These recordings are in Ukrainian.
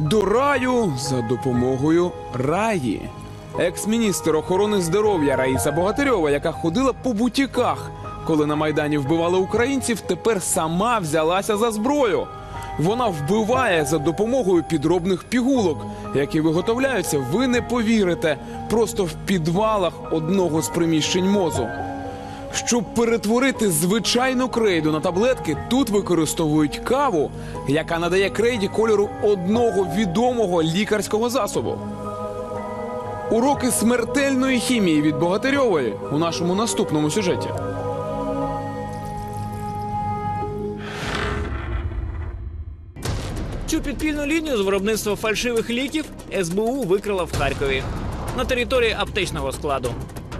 До раю за допомогою раї. Екс-міністр охорони здоров'я Раїса Богатирьова, яка ходила по бутіках, коли на майдані вбивали українців, тепер сама взялася за зброю. Вона вбиває за допомогою підробних пігулок, які виготовляються, ви не повірите, просто в підвалах одного з приміщень мозу. Щоб перетворити звичайну крейду на таблетки, тут використовують каву, яка надає крейді кольору одного відомого лікарського засобу. Уроки смертельної хімії від Богатирьової у нашому наступному сюжеті. Цю підпільну лінію з виробництва фальшивих ліків СБУ викрила в Харкові на території аптечного складу.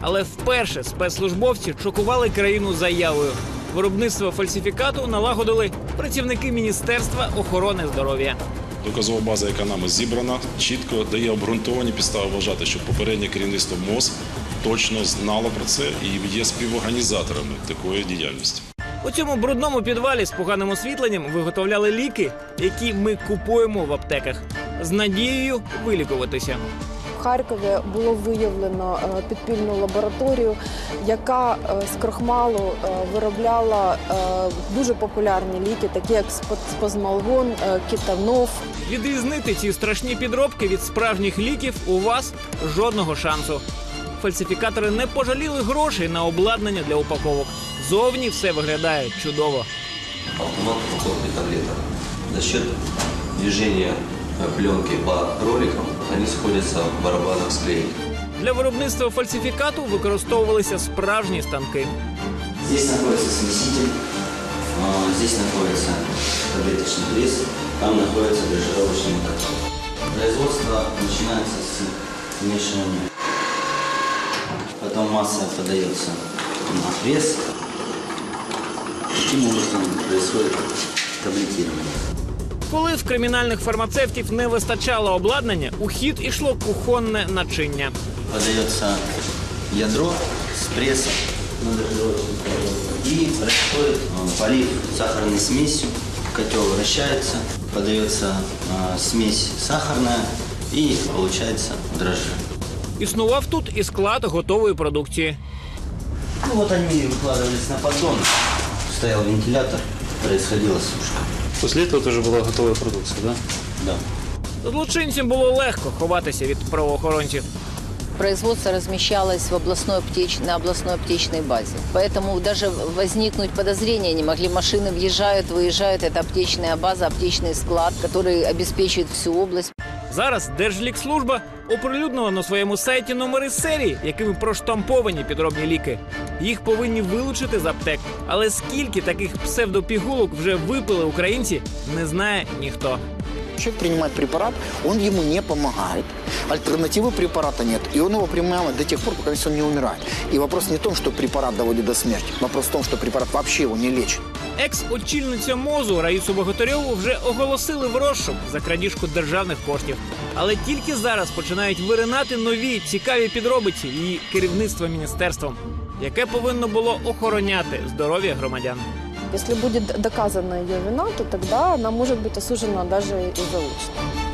Але вперше спецслужбовці шокували країну заявою. Виробництво фальсифікату налагодили працівники Міністерства охорони здоров'я. Доказова база, яка нами зібрана, чітко дає обґрунтовані підстави вважати, що попереднє керівництво МОЗ точно знало про це і є співорганізаторами такої діяльності. У цьому брудному підвалі з поганим освітленням виготовляли ліки, які ми купуємо в аптеках, з надією вилікуватися. В Харкові було виявлено е, підпільну лабораторію, яка е, з крохмалу е, виробляла дуже популярні ліки, такі як спазмалгон, кітанов. Відрізнити ці страшні підробки від справжніх ліків у вас жодного шансу. Фальсифікатори не пожаліли грошей на обладнання для упаковок. Зовні все виглядає чудово. автомат упаковки таблеток. За счет движения пленки по роликам они сходятся в барабанах склеек. Для виробництва фальсифікату використовувалися справжні станки. Здесь находится смеситель, здесь находится таблеточный пресс, там находится дрожжировочный мотор. Производство начинается с смешивания. Потом масса подается на пресс. Таким образом происходит таблетирование. Коли в кримінальних фармацевтів не вистачало обладнання, у хід ішло кухонне начиння. Подается ядро с прессом на дрожжевочный мотор. и происходит э, полив сахарной смесью. Котел вращается, подается э, смесь сахарная и получается дрожжи. Існував тут і склад готової продукції. Ну вот они выкладывались на поддон. Стоял вентилятор, происходила сушка. После этого тоже была готовая продукция, да? Да. Злочинцям було легко ховатися від правоохоронців. Производство размещалось в областной аптеч... на областной аптечной базе. Поэтому даже возникнуть подозрения не могли. Машины въезжают, выезжают. Это аптечная база, аптечный склад, который обеспечивает всю область. Зараз Держлікслужба оприлюднила на своєму сайті номери серії, якими проштамповані підробні ліки. Їх повинні вилучити з аптек. Але скільки таких псевдопігулок вже випили українці, не знає ніхто. Человек принимает препарат, он ему не помогает. Альтернативы препарата нет. И он его принимает до тех пор, пока он не умирает. И вопрос не в том, что препарат доводит до смерти. Вопрос в том, что препарат вообще его не лечит. Екс-очільниця мозу Раїсу Богатирьову вже оголосили в розшук за крадіжку державних коштів. Але тільки зараз починають виринати нові цікаві підробиці її керівництва міністерством, яке повинно було охороняти здоров'я громадян. Если будет доказана ее вина, то тогда она может быть осуждена даже и заочно.